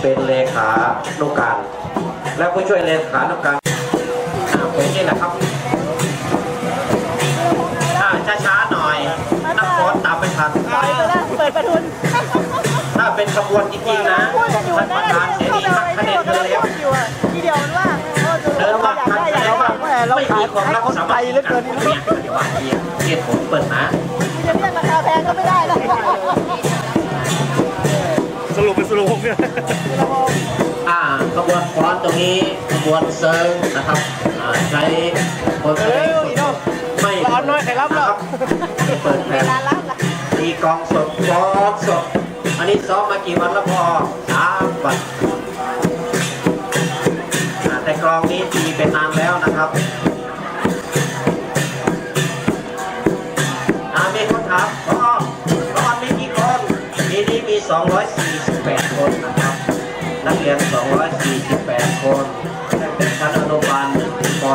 เป็นเลขานุการ และผู้ช่วยเลขานุการอ่าเป็นนี่แหละครับอ่าช้าๆหน่อยนักฟ้อนตามไม่ทันไปแล้วเปิดประทุน ถ้าเป็นขบวนจริงๆนะพูดกันอยู่ท่านปนะระธานเสที่รีเข้าหักไปคะแนที่นเราเธอแล้วพูดอยู่อะทีเดียวมันว่าเดินมาทันอยากแล้วได้ว่าอยากได้ไม่มีความรักสามัคคีกันเนี่ยเดี๋ยวว่าเหตุผลเปิดนะ รุปเป็นสรุปหกเนี่ยอ่าขบวนฟ้อนตรงนี้ขบวนเซิร์งนะครับอ่าใช้คนแสดงสดไม่ร้อนน้อยใครรับหรอเปิดแผ่นตีกลองสดฟ้อนสดอันนี้ซ้อมมากี่วันแล้วพอสามวันแต่กลองนี้ตีเป็นนานแล้วนะครับ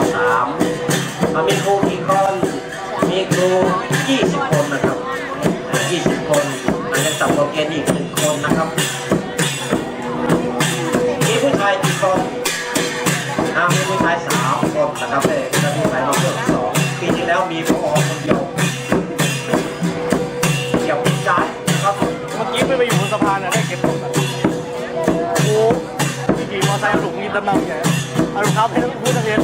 1ถึงป .3 มามีครูกี่คนมีครู20คนนะครับอ่า20คนนักเรียนต่ำกว่าเกณฑ์อีกหนึ่งคนนะครับ มีผู้ชายกี่คนอามีผู้ชายสามคนนะครับแต่จะมีผู้ชายมาเพิ่มสองปีที่แล้วมีพอคนเดียวเกี่ยวกับใจครับเมื่อกี้ไม่ไปอยู่บนสะพานนะได้เก็บตกอะโอ้โหที่ขี่มอเตอร์ไซค์หลุมนี่ตำนำใหญ่เอารองเท้าให้นักเรียนนักเรียน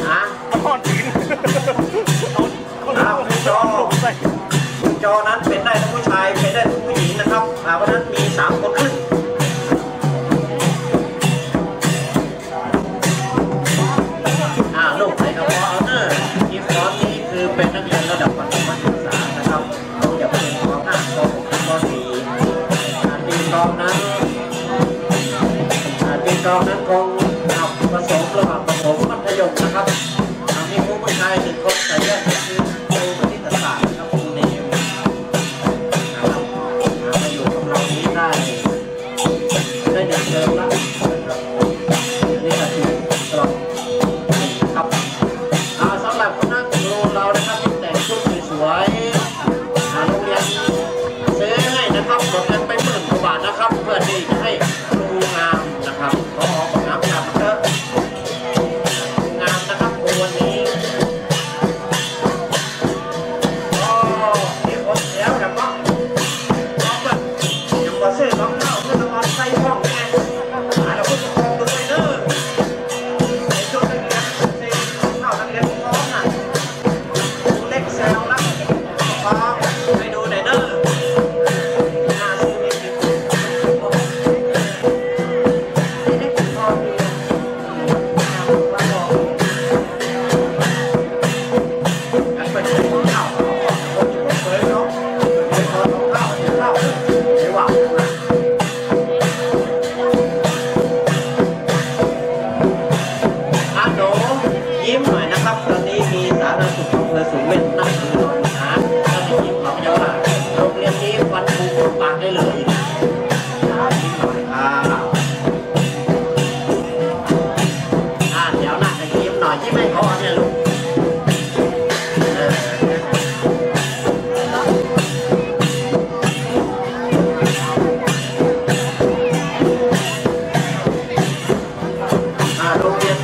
จอนั้นเป็นได้ทั้งผู้ชายเป็นได้ทั้งผู้หญิงนะครับอาเพราะฉะนั้น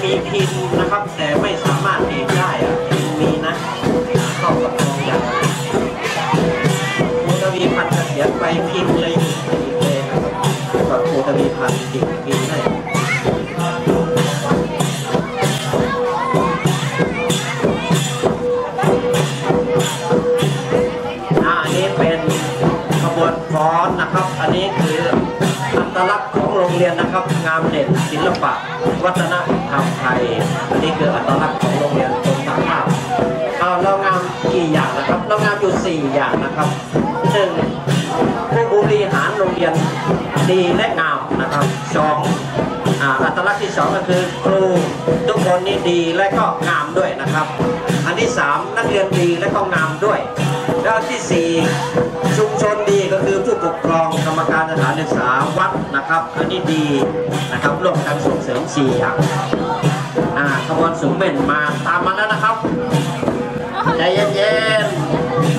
มีพิมพ์นะครับ แต่ไม่สามารถดีดได้อะพินมีนะเข้ากับกองอย่างครูทวีพันเกษียไปพิมพ์เลยอยู่เลยนะครับกับครูทวีพันธ์ติดพิมพ์ให้อ่าอันนี้เป็นขบวนฟ้อนนะครับ อันนี้คืออัตลักษณ์ เรียนนะครับ งามเด่นศิลปะ วัฒนธรรมไทย อันนี้คืออัตลักษณ์ของโรงเรียนตรงตามภาพเอาเรางามกี่อย่างนะครับ เรางามอยู่สี่อย่างนะครับหนึ่งผู้บริหารโรงเรียนดีและงามนะครับสองอัตลักษณ์ที่สองก็คือครูทุกคนนี่ดีและก็งามด้วยนะครับ อันที่สามนักเรียนดีและก็งามด้วย แล้วอันที่สี่ชุมชนดีก็คือผู้ปกครองกรรมการสถานศึกษาวัดนะครับอันนี้ดีนะครับร่วมกันส่งเสริมสี่อย่างอ่าขบวนสูงเม่นมาตามมาแล้วนะครับใจเย็น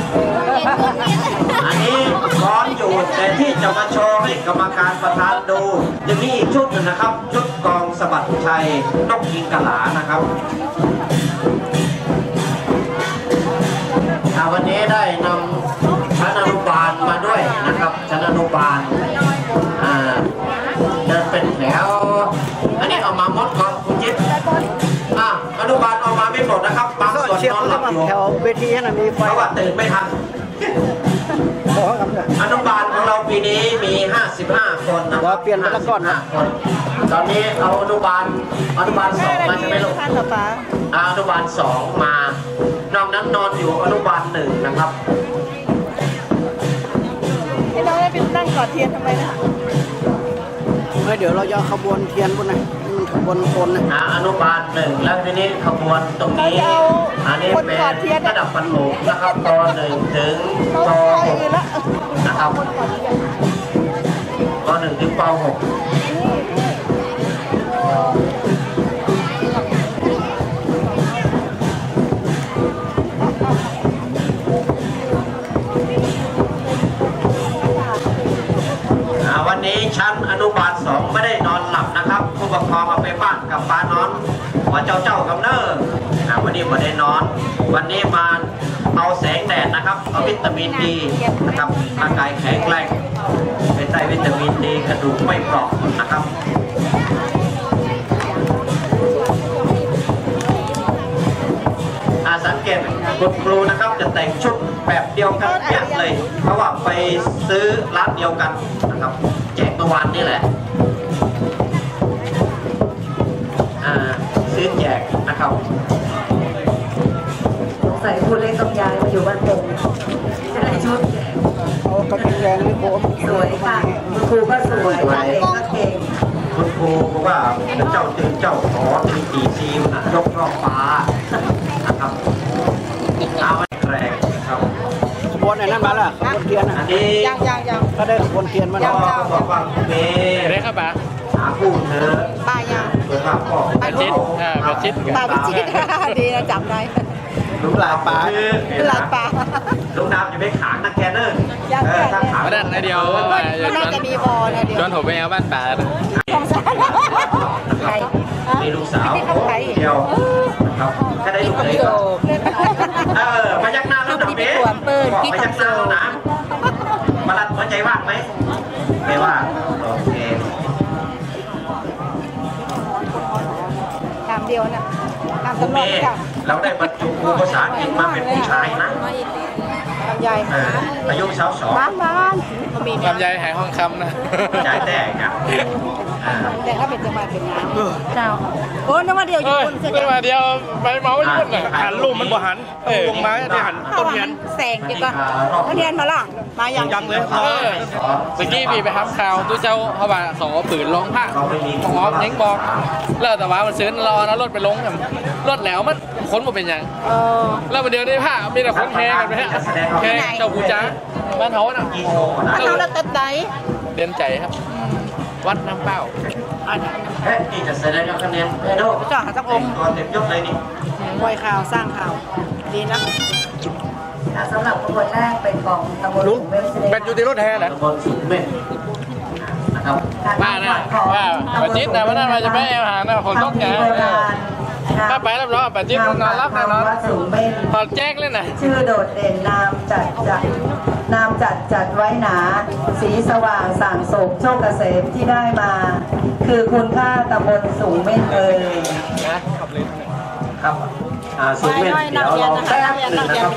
ๆอันนี้ฟ้อนอยู่แต่ที่จะมาโชว์ให้กรรมการประธานดูยังมีอีกชุดหนึงนะครับชุดกองสะบัดชัยนกยิงกะหลานะครับ วันนี้ได้นำชั้นอนุบาลมาด้วยนะครับชั้นอนุบาลอ่าเดินเป็นแถวอันนี้เอามาหมดก่อนคุณจิ๊บอ่าอนุบาลเอามาไม่หมดนะครับบางก็ส่วนเชียร์นอนเขาหลัจะบมาอยู่แถวเวทีให้หน่อยมีไฟเพราะว่าตื่นไม่ทันขอครับเนี่ยอนุบาลของเราปีนี้มี 55 คนนะครัว่าเปลี่ยนไปละก่อนนะ55คนตอนนี้เอาอนุบาลอนุบาลสองมาใช่ไหมลูกท่านต่อฟ้าเอาอนุบาลสองมา นอกนั้นนอนอยู่อนุบาลหนึ่งนะครับให้น้องได้ไปนั่งกอดเทียนทำไมนะไม่เดี๋ยวเราจะเอาขบวนเทียนบนนะมันขบวนคนนะอ่าอนุบาลหนึ่งแล้วทีนี้ขบวนตรงนี้ อันนี้เป็นระดับประถมนะครับปหนึ่งถึงเขาปคหอยกอื่นละนะครับคนกอดเทียนปหนึ่งถึงปหก นนี้ชั้นอนุบาลสองไม่ได้นอนหลับนะครับ ผู้ปกครองเอาไปบ้านกับป้านอนว่าเจ้าเจ้ากับเนอร์อ่าวันนี้ไม่ได้นอน วันนี้มาเอาแสงแดดนะครับเอาวิตามินดีนะครับร่างกายแข็งแรงเป็นได้วิตามินดีกระดูกไม่เปราะนะครับอาสังเกตคุณครูนะครับจะแต่งชุดแบบเดียวกันเนี่ยเลย เพราะว่าไปซื้อร้านเดียวกันนะครับ แจกเมื่อวานนี่แหละอ่าซื้อแจกนะครับสงสัยคุณเล็กต้องย้ายมาอยู่บ้านผมจะได้ชุดเอากระดิ่งแดงนี่โบมสวยค่ะคุณครูก็สวยนักเด็กก็เก่งคุณครูบอกว่าเจ้าตื่นเจ้าขอทีตีซีมนะยกรอบฟ้านะครับเอา ขบวนไหนนั่นมาล่ะขบวนเทียนอันะนนี้ยังยังยังก็ได้ขบวนเทียนมาพ่แล้วอบอกว่าเมย์ได้ครับป๋าหาคู่เธอป้ายังเพื่อว่าพ่อปาจิตอ่าปาจิตป้าพิจิตร ดีนะจำได้ลุงหลานปลาเป็นหลานป้าลุงดำจะไปขางนักแกนเนอร์ยังเออถ้าขาง วันนั้นไอเดียวมาอย่าชน่าจะมีบอลนะเดี๋ยวชวนผมไปเอาบ้านป๋าของสารใครมีลูกสาวเดียวนะครับก็ได้ลูกเลยเออ บอกพยักหน้าแล้วนะมาลัดหัวใจว่างไหมไม่ว่างโอเคตามเดียวนะตามคุณตำรเมวจย์ค่ะเราได้บรรจุครูภาษาอังกฤษมาเป็นผู้ชายนะลำไยเอออายุสาวสองบ้านบ้านมันมีลำไยหายห้องคำนะจ่ายแต่ครับอ่า แต่ถ้าเป็นจะมาเป็นน้ำเจ้าโอ้นึกว่าเดียวอยู่เอ้ยบนเสื้อเพิ่งมาเดียวไปเมาส์ยุ่นน่ะหันรูปมันบ่หันต้องลงมาที่หันต้นเทียนแสงเดี๋ยวก่อนต้นเทียนมาล่ะมายังยังเลยเออเมื่อกี้พี่ไปทำข่าวตู้เจ้าเขาว่าเขาเอาปืนลงผ้าของออฟเน้งบอกแล้วแต่ว่ามันซื้อรอนะรถไปลงกันรถแล้วมันค้นมาเป็นยังเออแล้วมาเดียวได้ผ้ามีแต่คนแห่กันไปฮะแห่เจ้ากูจ้าบ้านเขาน่ะกี่โชว์นะถ้าเขาเราตัดใจเดินใจครับ วัดน้ำเป้าเฮ้ยนี่จะแสดงคะแนนเฮ้ยโดเจ้าหาสักองค์ก่อนเต็มยกเลยนี่ปล่อยข่าวสร้างข่าว ดีนะสำหรับขบวนแรกเป็นของตำบลลุงเวสเดเป็นอยู่ที่รถแห่นะตำบลสุขเม่นนะครับว่านะว่าปาจิตนะวันนั้นเราจะไม่เอาอาหารนะฝนตกไงโบราณถ้าไปรับรองปาจิตนอนรับแน่นอนวัดสูงเม่นถอดแจ้งเลยนะชื่อโดดเด่นนามจัดจัด นามจัดจัดไว้หนา สีสว่างสั่งโศกโชคเกษมที่ได้มา คือคุณค่าตำบลสูงเม่นเอ่ยครับอ่าสุขเม่นเดี๋ยวเราแป๊บหนึ่งนะครับ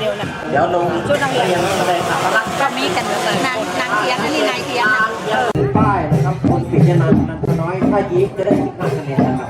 เดี๋ยวลงชุดนักเรียนแสดงอัตลักษณ์ก็มีกันนางนางเทียนนี่นายเทียนนะป้ายนะครับคนปิดยานันนันทน้อยถ้ายิ้มจะได้สิบห้าคะแนนนะครับ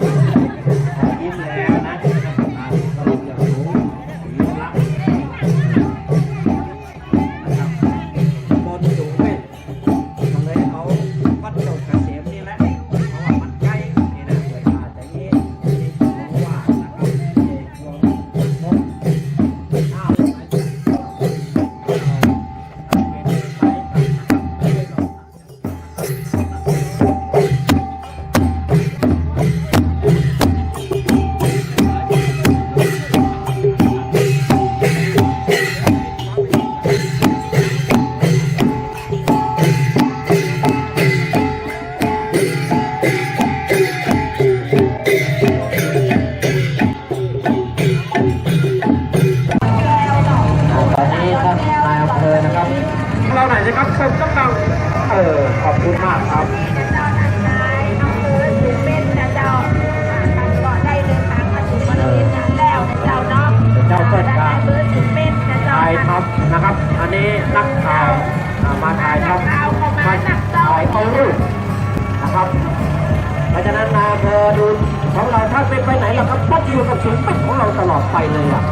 ของเป็นไปไหนล่ะครับก็อยู่กับเสียงเป็นของเราตลอดไปเลยอะ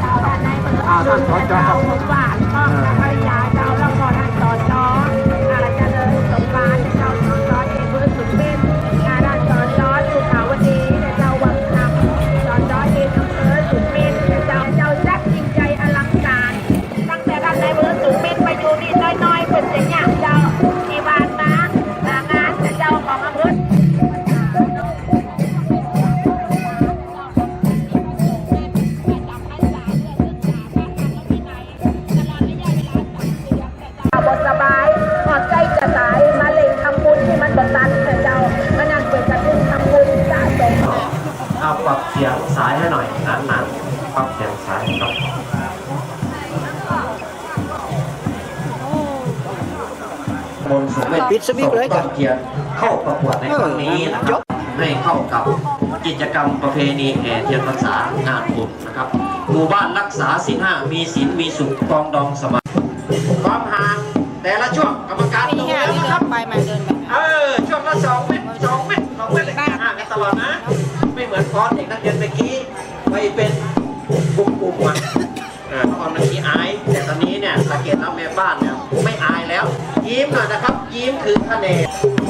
เจ้าท่านนายเมืองอ่าท่านสจครับ ปิดสวิตช์เลยส่งเกียรติเข้าประกวดในครั้งนี้นะครับให้เข้ากับกิจกรรมประเพณีแห่เทียนพรรษางานบุญนะครับหมู่บ้านรักษาศีลห้ามีศีลมีสุขปรองดองสมาธิความห่างแต่ละช่วงกรรมการตรงแล้วนะครับไปมาเดินไปเออช่วงละสองเมตรสองเมตรสองเมตรเลยห่างกันตลอดนะ ไม่เหมือนพรเด็กนักเรียนเมื่อกี้ไปเป็นกลุ่มๆอะเออตอนเมื่อกี้อายแต่ตอนนี้เนี่ยสังเกตแล้วแม่บ้านเนี่ยไม่อายแล้ว ยิ้มหน่อยนะครับ ยิ้มคือคะแนน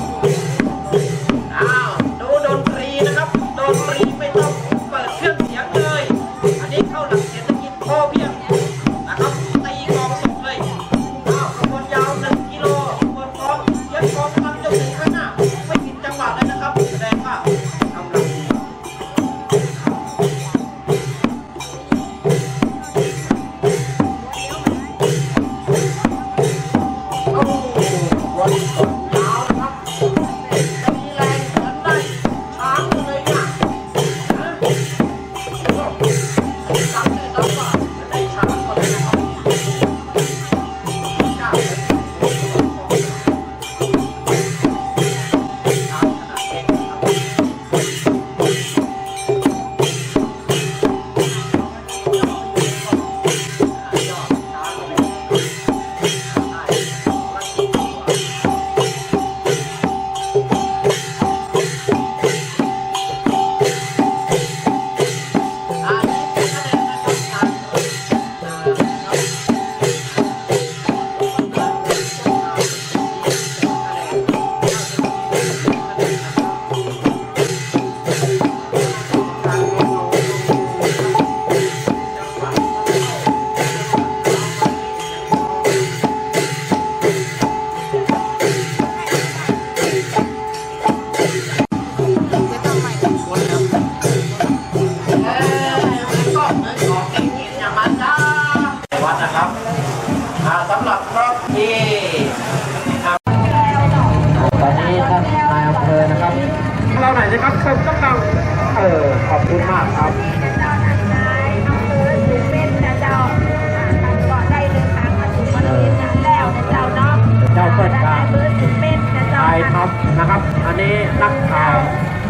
นนี้นักข่าว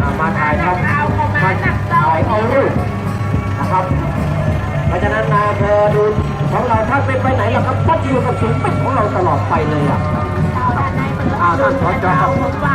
อ่ามาถ่ายทำมาถ่ายเอารูปนะครับเพราะฉะนั้นนายอำเภอดูของเราถ้าเป็นไปไหนล่ะครับก็อยู่กับศูนย์เป็นของเราตลอดไปเลยอะเจ้าท่านนายเมืองอ่าท่านสจครับเจ้าสมบัติ